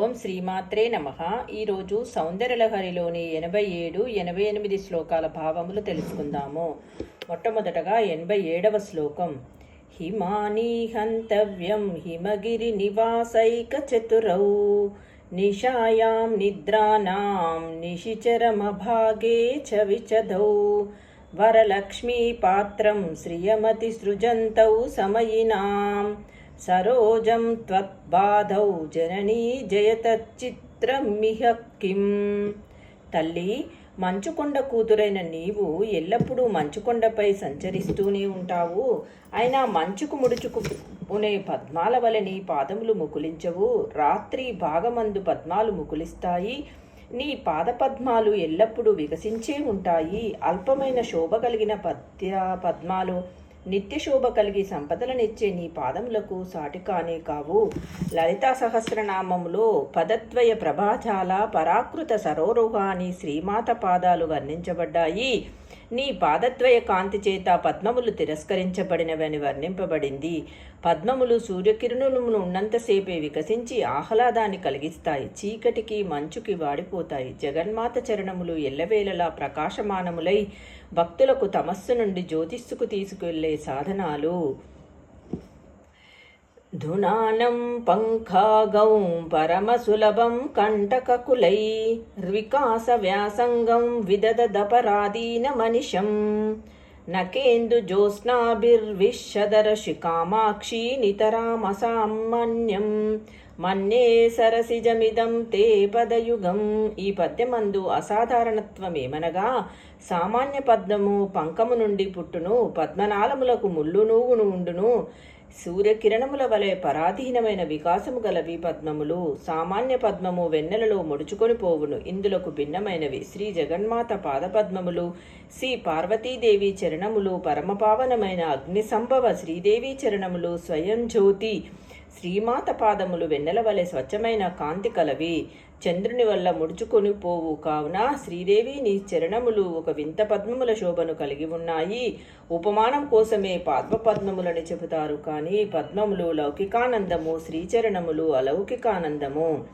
ఓం శ్రీమాత్రే నమ. ఈరోజు సౌందర్యలహరిలోని ఎనభై ఏడు ఎనభై ఎనిమిది శ్లోకాల భావములు తెలుసుకుందాము. మొట్టమొదటగా ఎనభై ఏడవ శ్లోకం. హిమానీ హంతవ్యం హిమగిరి నివాసైక చతురౌ. నిశాయాం నిద్రానాం నిశిచరమభాగే చ విచదౌ వరలక్ష్మీ పాత్రం శ్రియమతి సృజంతౌ సమయినాం. సరోజం త్వద్బాధౌ జననీ జయతచ్చిత్రమిహ కిం. తల్లి మంచుకొండ కూతురైన నీవు ఎల్లప్పుడూ మంచుకొండపై సంచరిస్తూనే ఉంటావు. అయినా మంచుకు ముడుచుకునే పద్మాల వలె నీ పాదములు ముకులించవు. రాత్రి భాగమందు పద్మాలు ముకులిస్తాయి. నీ పాదపద్మాలు ఎల్లప్పుడూ వికసించే ఉంటాయి. అల్పమైన శోభ కలిగిన పద్య పద్మాలు నిత్య శోభ కలిగి సంపదలనిచ్చే నీ పాదములకు సాటి కానే కావు. లలితా సహస్రనామములో పదద్వయ ప్రభాజాల పరాకృత సరోరుహాని శ్రీమాత పాదాలు వర్ణించబడ్డాయి. నీ పాదద్వయ కాంతి చేత పద్మములు తిరస్కరించబడినవని వర్ణింపబడింది. పద్మములు సూర్యకిరణులను ఉన్నంతసేపే వికసించి ఆహ్లాదాన్ని కలిగిస్తాయి. చీకటికి మంచుకి వాడిపోతాయి. జగన్మాత చరణములు ఎల్లవేళలా ప్రకాశమానములై భక్తులకు తమస్సు నుండి జ్యోతిస్సుకు తీసుకువెళ్ళే సాధనాలు. ధునానం పంఖాగౌ పరమసులభం కంటకకులై వికాస వ్యాసంగం విదదపరాధీన మనిషం నకేందు జ్యోత్స్నాభిర్విశదరశి కామాక్షి నితరామసామన్యం మన్యే సరసిజమిదం తే పదయుగం ఈ పద్యమందు అసాధారణత్వమేమనగా సామాన్య పద్మము పంకము నుండి పుట్టును పద్మనాళములకు ముళ్ళు నూగును ఉండును. సూర్యకిరణముల వలె పరాధీనమైన వికాసము గలవి పద్మములు సామాన్య పద్మము వెన్నెలలో ముడుచుకొని పోవును. ఇందులకు భిన్నమైనవి శ్రీ జగన్మాత పాదపద్మములు శ్రీ పార్వతీదేవి చరణములు పరమపావనమైన అగ్ని సంభవ శ్రీదేవి చరణములు స్వయం జ్యోతి శ్రీమాత పాదములు వెన్నెల వలె స్వచ్ఛమైన కాంతి కలవి. చంద్రుని వల్ల ముడుచుకొని పోవు. కావున శ్రీదేవి నీ చరణములు ఒక వింత పద్మముల శోభను కలిగి ఉన్నాయి. ఉపమానం కోసమే పద్మపద్మములని చెబుతారు. కానీ పద్మములు లౌకికానందము శ్రీచరణములు అలౌకికానందము.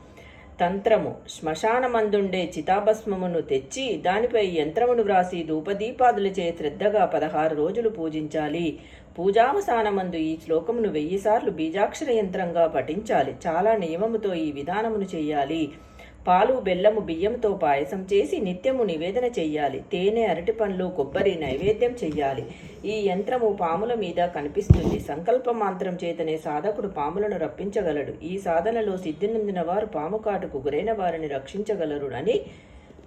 తంత్రము. శ్మశానమందుండే చితాభస్మమును తెచ్చి దానిపై యంత్రమును వ్రాసి ధూపదీపాదులచే శ్రద్ధగా పదహారు రోజులు పూజించాలి. పూజావసానమందు ఈ శ్లోకమును వెయ్యిసార్లు బీజాక్షర యంత్రంగా పఠించాలి. చాలా నియమముతో ఈ విధానమును చేయాలి. పాలు బెల్లము బియ్యంతో పాయసం చేసి నిత్యము నివేదన చెయ్యాలి. తేనె అరటి పండ్లు కొబ్బరి నైవేద్యం చెయ్యాలి. ఈ యంత్రము పాముల మీద కనిపిస్తుంది. సంకల్ప మాంత్రం చేతనే సాధకుడు పాములను రప్పించగలడు. ఈ సాధనలో సిద్ధినందిన వారు పాము కాటుకు గురైన వారిని రక్షించగలరు అని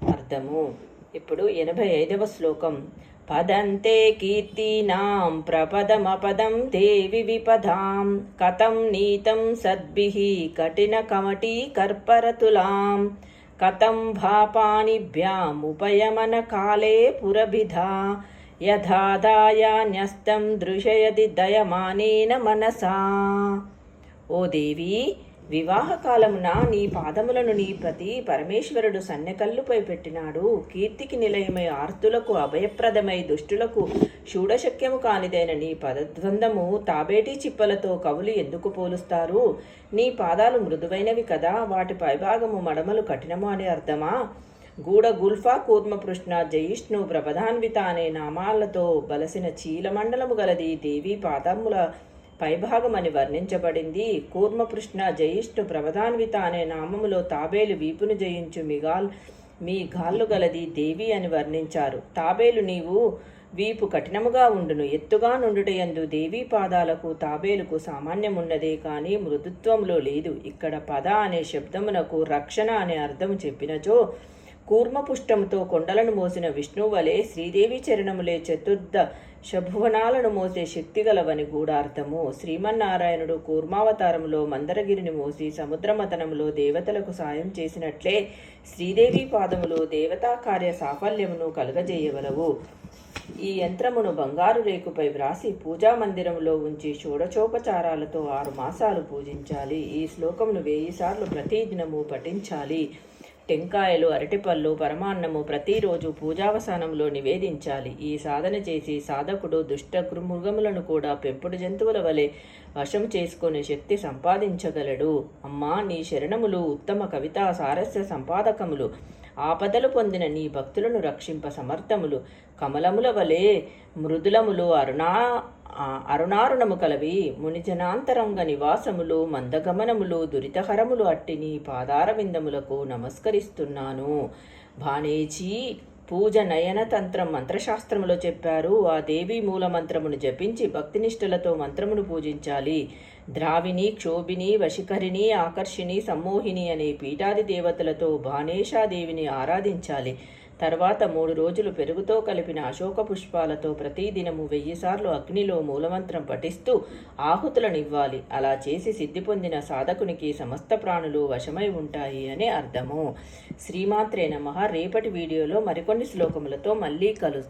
అర్థము. ఇప్పుడు ఎనభై ఐదవ శ్లోకం. పదంతే కీర్తీనాం ప్రపదమపదం దేవి విపదాం కథం నీతం సద్భిః కఠినకమటీ కర్పరతులాం కథం భాపానిభ్యాముపయమన కాలే పురభిధా యథాదాయాన్యస్తం దృశయది దయమానేన మనసా। ఓ దేవి వివాహకాలమున నీ పాదములను నీ ప్రతి పరమేశ్వరుడు సన్నెకల్లుపై పెట్టినాడు. కీర్తికి నిలయమై ఆర్తులకు అభయప్రదమై దుష్టులకు షూడశక్యము కానిదైన నీ పదద్వందము తాబేటి చిప్పలతో కవులు ఎందుకు పోలుస్తారు? నీ పాదాలు మృదువైనవి కదా వాటి పైభాగము మడమలు కఠినము అని అర్థమా? గూడ గుల్ఫా కూర్మపృష్ణ జయిష్ణు ప్రభధాన్విత అనే నామాలతో బలసిన చీలమండలము గలది దేవి పాదముల పైభాగమని వర్ణించబడింది. కూర్మకృష్ణ జయిష్ఠు ప్రవధాన్విత అనే నామములో తాబేలు వీపును జయించు మిగాల్ మీ గాళ్ళు గలది దేవి అని వర్ణించారు. తాబేలు నీవు వీపు కఠినముగా ఉండును. ఎత్తుగా నుండుటయందు దేవీ పాదాలకు తాబేలుకు సామాన్యమున్నదే కానీ మృదుత్వంలో లేదు. ఇక్కడ పద అనే శబ్దమునకు రక్షణ అనే అర్థం చెప్పినచో కూర్మపుష్టముతో కొండలను మోసిన విష్ణువలే శ్రీదేవి చరణములే చతుర్థ శభువనాలను మోసే శక్తిగలవని గూఢార్థము. శ్రీమన్నారాయణుడు కూర్మావతారంలో మందరగిరిని మోసి సముద్రమతనములో దేవతలకు సాయం చేసినట్లే శ్రీదేవి పాదములో దేవతా కార్య సాఫల్యమును కలుగజేయగలవు ఈ యంత్రమును బంగారు రేకుపై వ్రాసి పూజా మందిరంలో ఉంచి షోడచోపచారాలతో ఆరు మాసాలు పూజించాలి. ఈ శ్లోకమును వెయ్యి సార్లు ప్రతిదినము పఠించాలి. టెంకాయలు అరటిపళ్ళు పరమాన్నము ప్రతిరోజు పూజావసానంలో నివేదించాలి. ఈ సాధన చేసి సాధకుడు దుష్ట మృగములను కూడా పెంపుడు జంతువుల వలె వశం చేసుకునే శక్తి సంపాదించగలడు. అమ్మా నీ శరణములు ఉత్తమ కవితా సారస్య సంపాదకములు. ఆపదలు పొందిన నీ భక్తులను రక్షింప సమర్థములు. కమలముల వలె మృదులములు అరుణా అరుణారుణము కలవి మునిజనాంతరంగ నివాసములు మందగమనములు దురితహరములు అట్టి నీ నమస్కరిస్తున్నాను. భానేజీ పూజ నయన తంత్రం మంత్రశాస్త్రములో చెప్పారు. ఆ దేవి మూల మంత్రమును జపించి భక్తినిష్టలతో మంత్రమును పూజించాలి. ద్రావిణి క్షోభిని వశికరిణి ఆకర్షిణి సమ్మోహిని అనే పీఠాది దేవతలతో భానేశాదేవిని ఆరాధించాలి. తర్వాత మూడు రోజులు పెరుగుతో కలిపిన అశోక పుష్పాలతో ప్రతిదినము వెయ్యిసార్లు అగ్నిలో మూలమంత్రం పఠిస్తూ ఆహుతులనివ్వాలి. అలా చేసి సిద్ధి పొందిన సాధకునికి సమస్త ప్రాణులు వశమై ఉంటాయి అని అర్థము. శ్రీమాత్రే నమ. రేపటి వీడియోలో మరికొన్ని శ్లోకములతో మళ్ళీ కలు